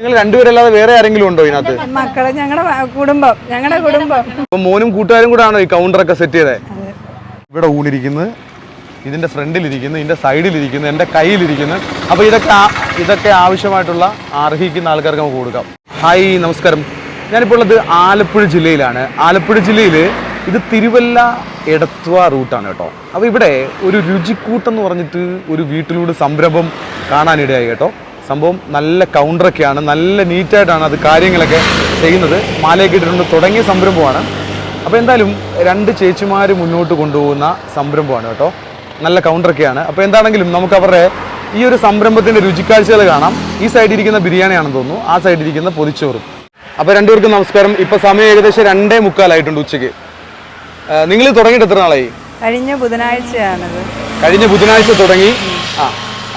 നിങ്ങൾ രണ്ടുപേരല്ലാതെ വേറെ ആരെങ്കിലും ഉണ്ടോ ഇതിനകത്ത്? മക്കളെ ഞങ്ങളുടെ കുടുംബം ഞങ്ങളുടെ കുടുംബം. അപ്പൊ മോനും കൂട്ടുകാരും കൂടെ ആണോ ഈ കൗണ്ടറൊക്കെ സെറ്റ് ചെയ്തേ? ഇവിടെ ഊണിരിക്കുന്നത് ഇതിന്റെ ഫ്രണ്ടിലിരിക്കുന്നു ഇതിന്റെ സൈഡിലിരിക്കുന്നു എന്റെ കയ്യിലിരിക്കുന്നു അപ്പൊ ഇതൊക്കെ ആ- ഇതൊക്കെ ആവശ്യമായിട്ടുള്ള അർഹിക്കുന്ന ആൾക്കാർക്ക് നമുക്ക് കൊടുക്കാം. ഹായ് നമസ്കാരം. ഞാനിപ്പോൾ ഉള്ളത് ആലപ്പുഴ ജില്ലയിലാണ്. ആലപ്പുഴ ജില്ലയിൽ ഇത് തിരുവല്ല എടത്വ റൂട്ടാണ് കേട്ടോ. അപ്പോൾ ഇവിടെ ഒരു രുചിക്കൂട്ടെന്ന് പറഞ്ഞിട്ട് ഒരു വീട്ടിലൂടെ സംരംഭം കാണാനിടയായി കേട്ടോ. സംഭവം നല്ല കൗണ്ടറൊക്കെയാണ് നല്ല നീറ്റായിട്ടാണ് അത് കാര്യങ്ങളൊക്കെ ചെയ്യുന്നത്. മാലയൊക്കെ ഇട്ടിട്ടുണ്ട്. തുടങ്ങിയ സംരംഭമാണ്. അപ്പോൾ എന്തായാലും രണ്ട് ചേച്ചിമാർ മുന്നോട്ട് കൊണ്ടുപോകുന്ന സംരംഭമാണ് കേട്ടോ. നല്ല കൗണ്ടറൊക്കെയാണ് അപ്പോൾ എന്താണെങ്കിലും നമുക്ക് അവരുടെ ഈ ഒരു സംരംഭത്തിന്റെ രുചിക്കാഴ്ചകൾ കാണാം. ഈ സൈഡിൽ ഇരിക്കുന്ന ബിരിയാണിയാണെന്ന് തോന്നുന്നു. ആ സൈഡിൽ ഇരിക്കുന്ന പൊതിച്ചോറും. അപ്പോൾ രണ്ടുപേർക്കും നമസ്കാരം. ഇപ്പോൾ സമയം ഏകദേശം രണ്ടേ മുക്കാലായിട്ടുണ്ട് ഉച്ചയ്ക്ക്. നിങ്ങൾ തുടങ്ങിയിട്ട് എത്ര നാളായി? കഴിഞ്ഞ ബുധനാഴ്ചയാണത്. കഴിഞ്ഞ ബുധനാഴ്ച തുടങ്ങി. ആ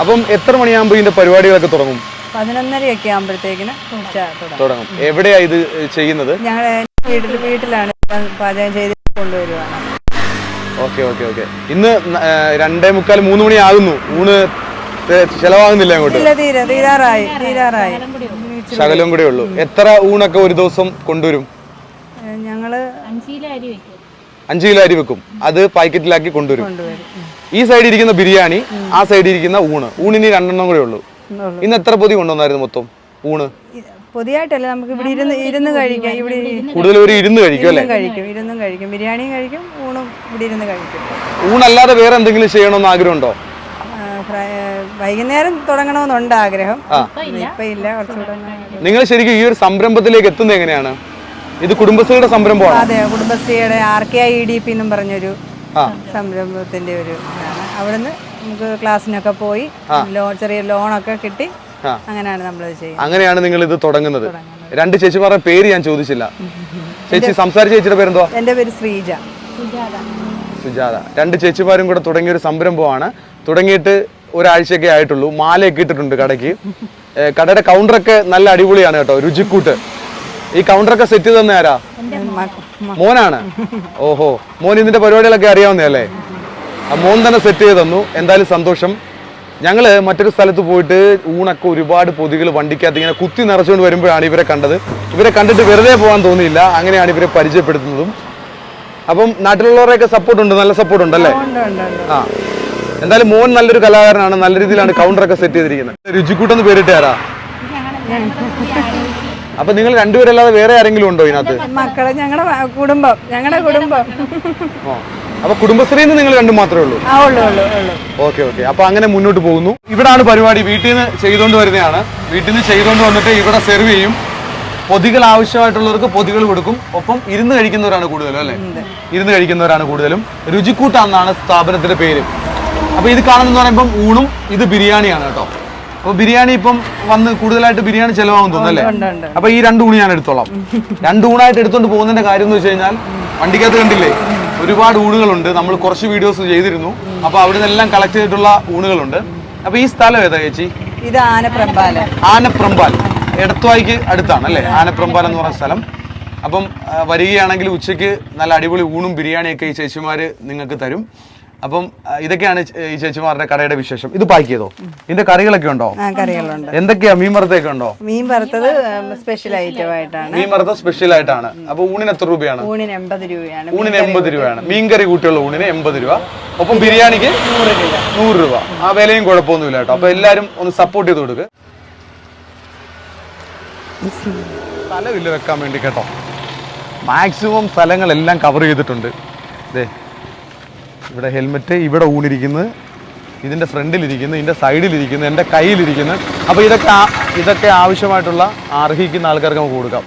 അപ്പം എത്ര മണിയാകുമ്പോൾ ഇതിന്റെ പരിപാടികളൊക്കെ തുടങ്ങും? പതിനൊന്നരയൊക്കെ ആകുമ്പോഴത്തേക്കിന് തുടങ്ങും. തുടങ്ങും. എവിടെയാ ഇത് ചെയ്യുന്നത്? ഞങ്ങൾ വീട്ടിൽ വീട്ടിലാണ്. പാചകം ചെയ്ത് കൊണ്ടുവരുവാണ്. Okay okay okay. ഇന്ന് രണ്ടേ മുക്കാൽ മൂന്ന് മണി ആകുന്നു ഊണ് ചെലവാകുന്നില്ല അങ്ങോട്ട്? തീരാറായി തീരാറായി. ശകലം കൂടെ ഉള്ളൂ. എത്ര ഊണൊക്കെ ഒരു ദിവസം കൊണ്ടുവരും? ഞങ്ങൾ അഞ്ച് കിലോ അരി വെക്കും അത് പാക്കറ്റിലാക്കി കൊണ്ടുവരും. ഈ സൈഡിൽ ഇരിക്കുന്ന ബിരിയാണി ആ സൈഡിൽ ഇരിക്കുന്ന ഊണ്. ഊണിന് രണ്ടെണ്ണം കൂടെ ഉള്ളൂ. ഇന്ന് എത്ര പൊതി കൊണ്ടുവന്നായിരുന്നു മൊത്തം ഊണ്? പൊതിയായിട്ടല്ല നമുക്ക് ഇവിടെ ഇരുന്ന് ഇരുന്ന് കഴിക്കാം. ഇവിടെ കൂടുതൽ ഒരു ഇരുന്ന് കഴിക്കും അല്ലേ? കഴിക്കും ഇരുന്നും കഴിക്കും. ബിരിയാണിയും കഴിക്കും ഊണും ഇവിടെ ഇരുന്ന് കഴിക്കും. ഊണല്ലാതെ വേറെ എന്തെങ്കിലും ചെയ്യണമെന്ന് ആഗ്രഹമുണ്ടോ? ഉണ്ടോ വൈകുന്നേരം തുടങ്ങണമെന്നുണ്ട് ആഗ്രഹം. ഇപ്പൊ ഇല്ല കുറച്ചുകൂടെ നിങ്ങൾ ശരിക്കും ഈ ഒരു സംരംഭത്തിലേക്ക് എത്തുന്നത് എങ്ങനെയാണ്? ഇത് കുടുംബശ്രീയുടെ സംരംഭമാണ്? അതെ കുടുംബശ്രീയുടെ R K I D P എന്നും പറഞ്ഞൊരു സംരംഭത്തിന്റെ ഒരു ഇതാണ്. അവിടുന്ന് നമുക്ക് ക്ലാസ്സിനൊക്കെ പോയി ലോൺ ചെറിയ ലോണൊക്കെ കിട്ടി. അങ്ങനെയാണ് നമ്മൾ ചെയ്യുന്നത്. അങ്ങനെയാണ് നിങ്ങൾ ഇത് തുടങ്ങുന്നത്. രണ്ട് ചേച്ചിമാരുടെ പേര് ഞാൻ ചോദിച്ചില്ല. ചേച്ചി സംസാരിച്ച ചേച്ചിയുടെ പേരെന്തോ എന്റെ പേര് ശ്രീജ. സുജാത. രണ്ട് ചേച്ചിമാരും കൂടെ തുടങ്ങിയ ഒരു സംരംഭമാണ്. തുടങ്ങിയിട്ട് ഒരാഴ്ചയൊക്കെ ആയിട്ടുള്ളൂ. മാലയൊക്കെ ഇട്ടിട്ടുണ്ട് കടയ്ക്ക്. കടയുടെ കൗണ്ടറൊക്കെ നല്ല അടിപൊളിയാണ് കേട്ടോ. രുചിക്കൂട്ട്. ഈ കൗണ്ടറൊക്കെ സെറ്റ് ചെയ്ത് തന്നെ ആരാ? മോനാണ്? ഓഹോ. മോൻ ഇതിന്റെ പരിപാടികളൊക്കെ അറിയാവുന്നതല്ലേ മോൻ തന്നെ സെറ്റ് ചെയ്ത് തന്നു. എന്തായാലും സന്തോഷം. ഞങ്ങൾ മറ്റൊരു സ്ഥലത്ത് പോയിട്ട് ഊണൊക്കെ ഒരുപാട് പൊതികൾ വണ്ടിക്കകത്ത് ഇങ്ങനെ കുത്തി നിറച്ചുകൊണ്ട് വരുമ്പോഴാണ് ഇവരെ കണ്ടത്. ഇവരെ കണ്ടിട്ട് വെറുതെ പോകാൻ തോന്നിയില്ല. അങ്ങനെയാണ് ഇവരെ പരിചയപ്പെടുത്തുന്നതും. അപ്പം നാട്ടിലുള്ളവരെയൊക്കെ സപ്പോർട്ട് ഉണ്ട്. നല്ല സപ്പോർട്ട് ഉണ്ടല്ലേ ഉണ്ട് ഉണ്ട് ഉണ്ട്. ആ. എന്തായാലും മോൻ നല്ലൊരു കലാകാരനാണ്. നല്ല രീതിയിലാണ് കൗണ്ടറൊക്കെ സെറ്റ് ചെയ്തിരിക്കുന്നത്. രുചിക്കൂട്ടെന്ന് പേരിട്ട് ആരാ? അപ്പൊ നിങ്ങൾ രണ്ടുപേരല്ലാതെ വേറെ ആരെങ്കിലും ഉണ്ടോ ഇതിനകത്ത്? മക്കൾ ഞങ്ങളുടെ കുടുംബം ഞങ്ങളുടെ കുടുംബം. ഓ. അപ്പൊ കുടുംബശ്രീയിൽ നിന്ന് നിങ്ങൾ രണ്ടും മാത്രമേ ഉള്ളൂ? ആ ഉള്ളു ഉള്ളു ഉള്ളു. Okay okay. അപ്പൊ അങ്ങനെ മുന്നോട്ട് പോകുന്നു. ഇവിടാണ് പരിപാടി. വീട്ടിൽ നിന്ന് ചെയ്തുകൊണ്ട് വരുന്നതാണ് വീട്ടിൽ നിന്ന് ചെയ്തുകൊണ്ട് വന്നിട്ട് ഇവിടെ സെർവ് ചെയ്യും. പൊതികൾ ആവശ്യമായിട്ടുള്ളവർക്ക് പൊതികൾ കൊടുക്കും. ഒപ്പം ഇരുന്ന് കഴിക്കുന്നവരാണ് കൂടുതലും അല്ലെ? ഇരുന്ന് കഴിക്കുന്നവരാണ് കൂടുതലും. രുചിക്കൂട്ടാന്നാണ് സ്ഥാപനത്തിന്റെ പേര്. അപ്പൊ ഇത് കാണുന്ന പറയുമ്പോൾ ഊണും ഇത് ബിരിയാണിയാണ് കേട്ടോ. അപ്പൊ ബിരിയാണി ഇപ്പം വന്ന് കൂടുതലായിട്ട് ബിരിയാണി ചെലവാകും ഉണ്ട് അപ്പൊ ഈ രണ്ട് ഊണ് ഞാൻ എടുത്തോളാം. രണ്ട് ഊണായിട്ട് എടുത്തോണ്ട് പോകുന്നതിന്റെ കാര്യം എന്ന് വെച്ച് കഴിഞ്ഞാൽ വണ്ടിക്കകത്ത് കണ്ടില്ലേ? ഒരുപാട് ഊണുകളുണ്ട്. നമ്മൾ കുറച്ച് വീഡിയോസ് ചെയ്തിരുന്നു. അപ്പൊ അവിടെ നിന്നെല്ലാം കളക്ട് ചെയ്തിട്ടുള്ള ഊണുകളുണ്ട്. അപ്പൊ ഈ സ്ഥലം ഏതാ ചേച്ചി? ഇത് ആനപ്രമ്പാല. ആനപ്രമ്പാൽ. എടത്തുവായിക്ക് അടുത്താണ് അല്ലേ? ആനപ്രമ്പാൽ എന്ന് പറഞ്ഞ സ്ഥലം. അപ്പം വരികയാണെങ്കിൽ ഉച്ചയ്ക്ക് നല്ല അടിപൊളി ഊണും ബിരിയാണിയൊക്കെ ഈ ചേച്ചിമാര് നിങ്ങൾക്ക് തരും. അപ്പം ഇതൊക്കെയാണ് ഈ ചേച്ചിമാരുടെ കടയുടെ വിശേഷം. ഇത് പാക്ക് ചെയ്തോ? ഇതിന്റെ കറികളൊക്കെ ഉണ്ടോ? കറികളുണ്ട്. എന്തൊക്കെയാ? മീൻ വറുത്തൊക്കെ ഉണ്ടോ? മീൻ വറുത്തത് സ്പെഷ്യൽ ഐറ്റം ആയിട്ടാണ് മീൻ വറുത്തത് സ്പെഷ്യൽ ആയിട്ടാണ്. അപ്പൊ ഊണിന് എത്ര രൂപയാണ്? ഊണിന് എൺപത് രൂപയാണ്. ഊണിന് എൺപത് രൂപയാണ്. മീൻകറി കൂട്ടിയുള്ള ഊണിന് എൺപത് രൂപ. ഒപ്പം ബിരിയാണിക്ക് നൂറ് രൂപ. നൂറ് രൂപ. ആ വിലയും കുഴപ്പമൊന്നുമില്ല കേട്ടോ. അപ്പൊ എല്ലാരും ഒന്ന് സപ്പോർട്ട് ചെയ്ത് കൊടുക്ക്. സ്ഥലമില്ല വെക്കാൻ വേണ്ടി കേട്ടോ. മാക്സിമം സ്ഥലങ്ങളെല്ലാം കവർ ചെയ്തിട്ടുണ്ട്. ദേ ഇവിടെ ഹെൽമെറ്റ് ഇവിടെ ഊണിരിക്കുന്നത് ഇതിന്റെ ഫ്രണ്ടിലിരിക്കുന്നു ഇതിന്റെ സൈഡിലിരിക്കുന്നു എന്റെ കയ്യിലിരിക്കുന്നു അപ്പോൾ ഇതൊക്കെ ഇതൊക്കെ ആവശ്യമായിട്ടുള്ള അർഹിക്കുന്ന ആൾക്കാർക്ക് നമുക്ക് കൊടുക്കാം.